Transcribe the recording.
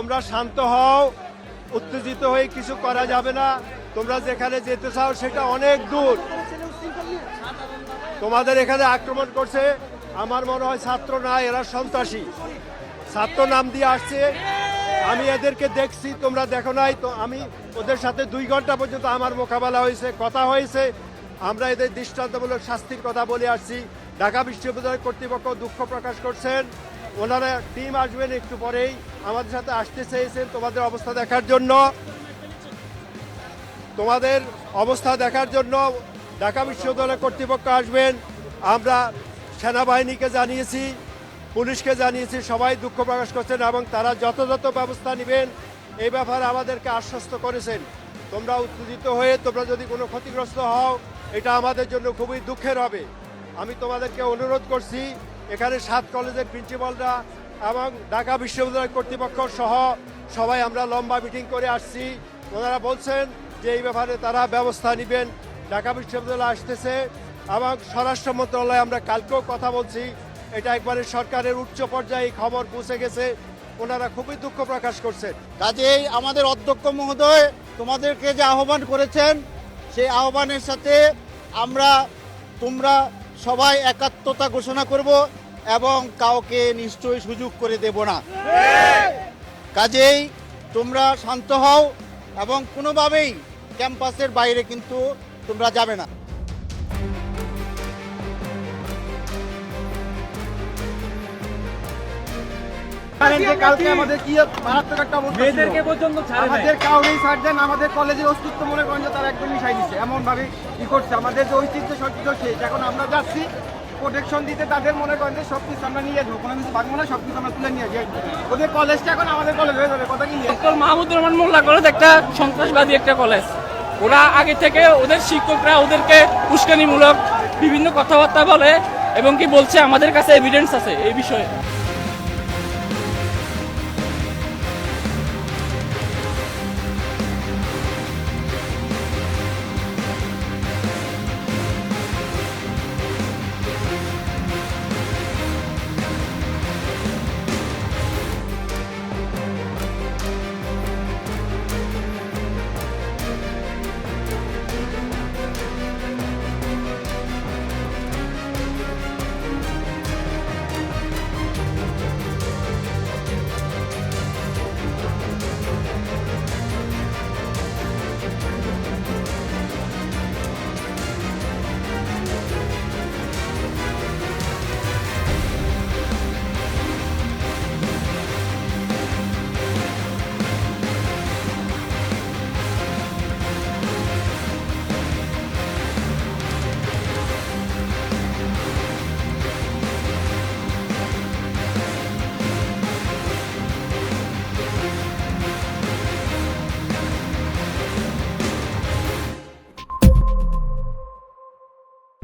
তোমরা শান্ত হও, উত্তেজিত হয়ে কিছু করা যাবে না। তোমরা যেখানে যেতে চাও সেটা অনেক দূর। তোমাদের এখানে আক্রমণ করছে, আমার মনে হয় ছাত্র না, এরা সন্ত্রাসী। ছাত্র নাম দিয়ে আসছে। আমি এদেরকে দেখছি, তোমরা দেখো নাই। তো আমি ওদের সাথে দুই ঘণ্টা পর্যন্ত আমার মোকাবেলা হয়েছে, কথা হয়েছে। আমরা এদের দৃষ্টান্তমূলক শাস্তির কথা বলে আসছি। ঢাকা বিশ্ববিদ্যালয় কর্তৃপক্ষ দুঃখ প্রকাশ করছেন। ওনারা টিম আসবেন একটু পরেই। আমাদের সাথে আসতে চেয়েছেন তোমাদের অবস্থা দেখার জন্য। তোমাদের অবস্থা দেখার জন্য ঢাকা বিশ্ববিদ্যালয় কর্তৃপক্ষ আসবেন। আমরা সেনাবাহিনীকে জানিয়েছি, পুলিশকে জানিয়েছি, সবাই দুঃখ প্রকাশ করছেন এবং তারা যথাযথ ব্যবস্থা নেবেন। এই ব্যাপারে আমাদেরকে আশ্বস্ত করেছেন। তোমরা উত্তেজিত হয়ে তোমরা যদি কোনো ক্ষতিগ্রস্ত হও, এটা আমাদের জন্য খুবই দুঃখের হবে। আমি তোমাদেরকে অনুরোধ করছি, এখানে সাত কলেজের প্রিন্সিপালরা এবং ঢাকা বিশ্ববিদ্যালয় কর্তৃপক্ষ সহ সবাই আমরা লম্বা মিটিং করে আসছি। ওনারা বলছেন যে এই ব্যাপারে তারা ব্যবস্থা নেবেন। ঢাকা বিশ্ববিদ্যালয় আসতেছে এবং স্বরাষ্ট্র মন্ত্রণালয়ে আমরা কালকেও কথা বলছি। এটা একবারে সরকারের উচ্চ পর্যায়ে খবর পৌঁছে গেছে। ওনারা খুবই দুঃখ প্রকাশ করছেন। কাজেই আমাদের অধ্যক্ষ মহোদয় তোমাদেরকে যে আহ্বান করেছেন, সেই আহ্বানের সাথে আমরা, তোমরা সবাই একাত্মতা ঘোষণা করব। এবং কাউকে নিশ্চয়ই সুযোগ করে দেব না। কাজেই তোমরা শান্ত হও এবং কোনোভাবেই ক্যাম্পাসের বাইরে কিন্তু তোমরা যাবে না। কালকে আমাদের কি মারাত্মক একটা অবস্থা মেয়েদেরকে পর্যন্ত আমাদের কাউরেই ছাড় দেন আমাদের কলেজের অস্তিত্ব মনে করেন যে তারা একদম মিশাই দিচ্ছে এমন ভাবে ই করছে। আমাদের যে ঐতিহ্য সবকিছু শেষ এখন আমরা যাচ্ছি প্রোটেকশন দিতে তাদের মনে করেন যে সব কিছু আমরা নিয়ে যাব কোনো কিছু ভাগবো না সবকিছু আমরা তুলে নিয়ে যাই ওদের কলেজটা এখন আমাদের কলেজ হয়ে যাবে, কথা কি ডক্টর মাহমুদুর রহমান মোল্লা কলেজ একটা সন্ত্রাসবাদী একটা কলেজ ওরা আগে থেকে ওদের শিক্ষকরা ওদেরকে উস্কানিমূলক বিভিন্ন কথাবার্তা বলে এবং কি বলছে, আমাদের কাছে এভিডেন্স আছে এই বিষয়ে।